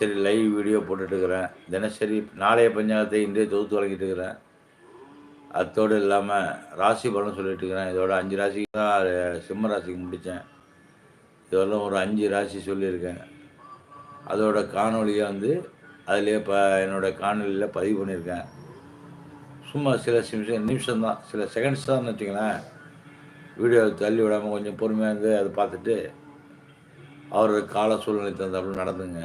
சரி live video போட்டுட்ருக்கிறேன் தினசரி நாளைய பஞ்சாயத்தை இன்றைய தொகுத்து வழங்கிட்டு இருக்கிறேன் அத்தோடு இல்லாமல் ராசி பலன் சொல்லிட்டு இருக்கிறேன் இதோட அஞ்சு ராசிக்கு தான் சிம்ம ராசிக்கு முடித்தேன். இதெல்லாம் ஒரு அஞ்சு ராசி சொல்லியிருக்கேன். அதோட காணொலியை வந்து அதிலே இப்போ என்னோடய காணொலியில் பதிவு பண்ணியிருக்கேன். சும்மா சில நிமிஷம் நிமிஷம்தான் சில செகண்ட்ஸ் தான் வச்சுங்களேன் வீடியோ தள்ளி விடாமல் கொஞ்சம் பொறுமையாக இருந்து அதை பார்த்துட்டு அவரோட கால சூழ்நிலை தகுந்தாப்புல நடந்துங்க.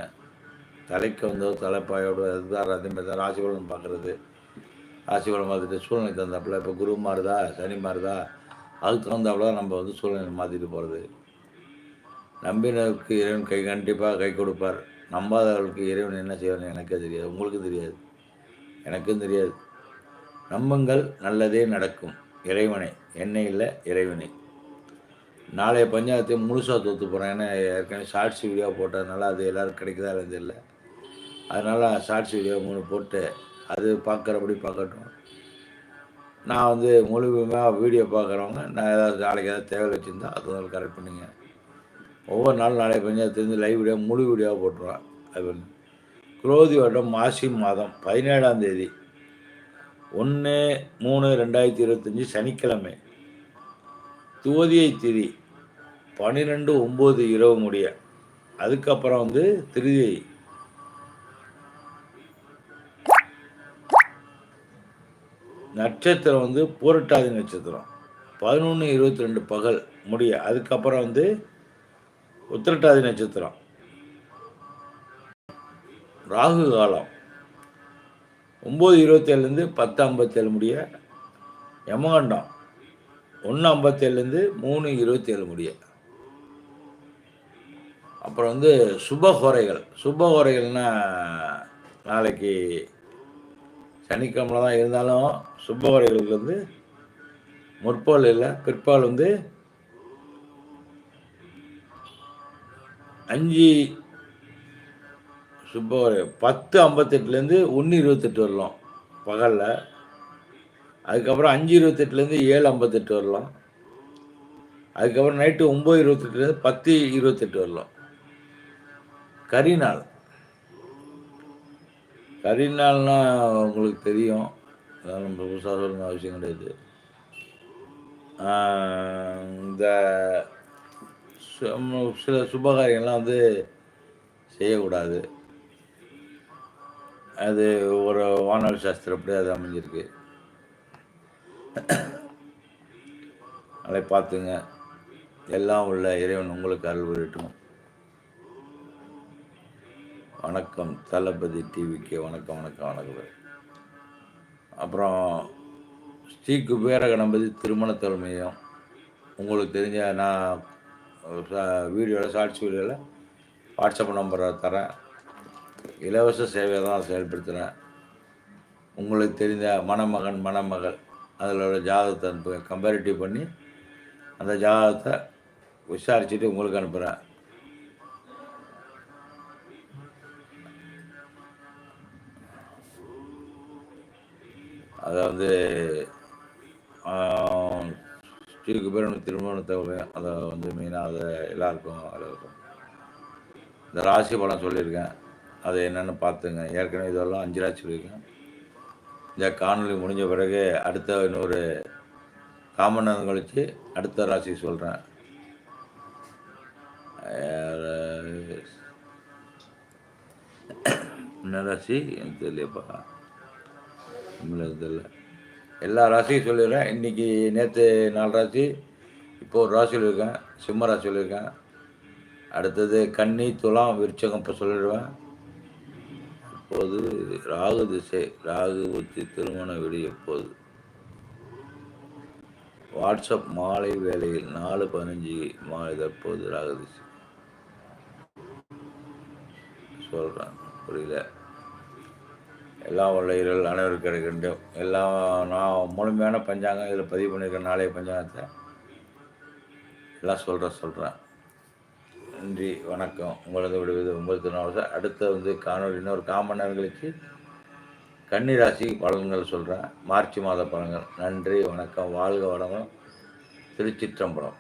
தலைக்கு வந்தோ தலைப்பாயோட அதுதான் அதே மாதிரி தான் ராசிபலன் பார்க்குறது. ராசிபலன் பார்த்துட்டு சூழ்நிலை தந்தாப்புல இப்போ குரு மாறுதா சனி மாறுதா அதுக்கு தகுந்தாப்புல தான் நம்ம வந்து சூழ்நிலை மாற்றிட்டு போகிறது நம்பினருக்கு இறைவன் கை கண்டிப்பாக கை கொடுப்பார். நம்பாதவர்களுக்கு இறைவன் என்ன செய்வார் எனக்கே தெரியாது உங்களுக்கும் தெரியாது. எனக்கும் தெரியாது. நம்புங்கள் நல்லதே நடக்கும். இறைவனை என்னை இல்லை இறைவனை. நாளைய பஞ்சாயத்தையும் முழுசாக தோற்று போகிறேன் ஏன்னா ஏற்கனவே ஷார்ட்ஸ் வீடியோ போட்டதுனால அது எல்லோரும் கிடைக்குதா இல்லை அதனால் ஷார்ட்ஸ் வீடியோ மூணு போட்டு அது பார்க்குறபடி பார்க்கட்டும் நான் வந்து முழுமையாக வீடியோ பார்க்குறவங்க நான் ஏதாவது நாளைக்கு ஏதாவது தேவை வச்சுருந்தா அது வந்து கரெக்ட் பண்ணிங்க. ஒவ்வொரு நாளும் பஞ்சாயத்து தெரிஞ்சு லைவ் வீடியோ முழு வீடியோவாக போட்டுருவேன். அது ஒன்று குரோதி வருடம் மாசி மாதம் பதினேழாம் தேதி. ஒன்று மூணு ரெண்டாயிரத்தி இருபத்தஞ்சி சனிக்கிழமை. துவதியை திதி பன்னிரெண்டு ஒம்பது இரவு முடிய. அதுக்கப்புறம் வந்து திருதியை நட்சத்திரம் வந்து பூரட்டாதி நட்சத்திரம். பதினொன்று இருபத்தி ரெண்டு பகல் முடிய அதுக்கப்புறம் வந்து உத்திரட்டாதி நட்சத்திரம். ராகு காலம். ஒம்பது இருபத்தேழுலேருந்து பத்து ஐம்பத்தேழு முடிய யமகண்டம். ஒன்று ஐம்பத்தேழுலேருந்து மூணு இருபத்தேழு முடிய. அப்புறம் வந்து சுபஹோரைகள் சுபஹோரைகள்னால் நாளைக்கு சனிக்கிழமை தான் இருந்தாலும் சுப்பவரைகளுக்கு வந்து முற்பால் இல்லை பிற்பால் வந்து அஞ்சு சுப்பவரை பத்து ஐம்பத்தெட்டுலேருந்து ஒன்று இருபத்தெட்டு வரலாம் பகலில். அதுக்கப்புறம் அஞ்சு இருபத்தெட்டுலேருந்து ஏழு ஐம்பத்தெட்டு வரலாம். அதுக்கப்புறம் நைட்டு ஒம்பது இருபத்தெட்டுலேருந்து பத்து இருபத்தெட்டு வரலாம். கரிநாள் கரிநாள்னால் உங்களுக்கு தெரியும். அதெல்லாம் நம்ம புதுசாக சொல்லணும் அவசியம் கிடையாது. இந்த சில சுபகாரியங்கள்லாம் வந்து செய்யக்கூடாது. அது ஒரு வானொலி சாஸ்திரப்படி அது அமைஞ்சிருக்கு. அதை பார்த்துங்க. எல்லாம் உள்ள இறைவன் உங்களுக்கு அருள் விடட்டும் வணக்கம் தளபதி டிவிக்கு வணக்கம் வணக்கம் வணக்கம். அப்புறம் ஸ்ரீ குபேர கணபதி திருமண தலைமையும். உங்களுக்கு தெரிஞ்ச நான் வீடியோவில் ஷார்ட்ஸ் வீடியோவில் வாட்ஸ்அப் நம்பரை தரேன். இலவச சேவையை தான் செயல்படுத்துகிறேன் உங்களுக்கு தெரிந்த மணமகன் மணமகள் அதில் உள்ள ஜாதகத்தை அனுப்பு கம்பேரிட்டிவ் பண்ணி அந்த ஜாதகத்தை விசாரிச்சுட்டு உங்களுக்கு அனுப்புகிறேன் அதை வந்து ஸ்ரீக்கு பேர் திருமணத்தை அதை வந்து மெயினாக அதை எல்லாருக்கும் இருக்கும் இந்த ராசி படம் சொல்லியிருக்கேன். அது என்னென்னு பார்த்துங்க. ஏற்கனவே இதெல்லாம் அஞ்சு ராசி சொல்லியிருக்கேன். இந்த காணொலி முடிஞ்ச பிறகு அடுத்த இன்னொரு காமன் நேரம் கழித்து அடுத்த ராசி சொல்கிறேன் என்ன ராசி? எனக்கு தெரியலப்பா தமிழகத்தில். எல்லா ராசியும் சொல்லிடுறேன் இன்றைக்கி நேற்று நாலு ராசி இப்போ ஒரு ராசி சொல்லியிருக்கேன். சிம்ம ராசி சொல்லியிருக்கேன். அடுத்தது கன்னி துலாம் விருச்சகம் இப்போ சொல்லிடுவேன். இப்போது ராகு திசை ராகு ஊற்றி திருமண விடி எப்போது? வாட்ஸ்அப் மாலை வேலையில் நாலு பதினஞ்சு மாலை தற்போது ராகு திசை. சொல்கிறேன் புரியல. எல்லாம் உள்ள இரல் அனைவருக்கு கிடைக்கின்றோம் எல்லா நான் முழுமையான பஞ்சாங்கம் இதில் பதிவு பண்ணியிருக்கேன் நாளைய பஞ்சாங்கத்தை எல்லாம் சொல்கிறேன் சொல்கிறேன் நன்றி வணக்கம். உங்களது விடுவது உங்களுக்கு திருநாள் அடுத்த வந்து காணொலி இன்னொரு காமன் நேரங்களுக்கு கன்னிராசி பலன்கள் சொல்கிறேன் மார்ச் மாத பலன்கள். நன்றி வணக்கம். வாழ்க வளமும் திருச்சிற்றம்பலம்.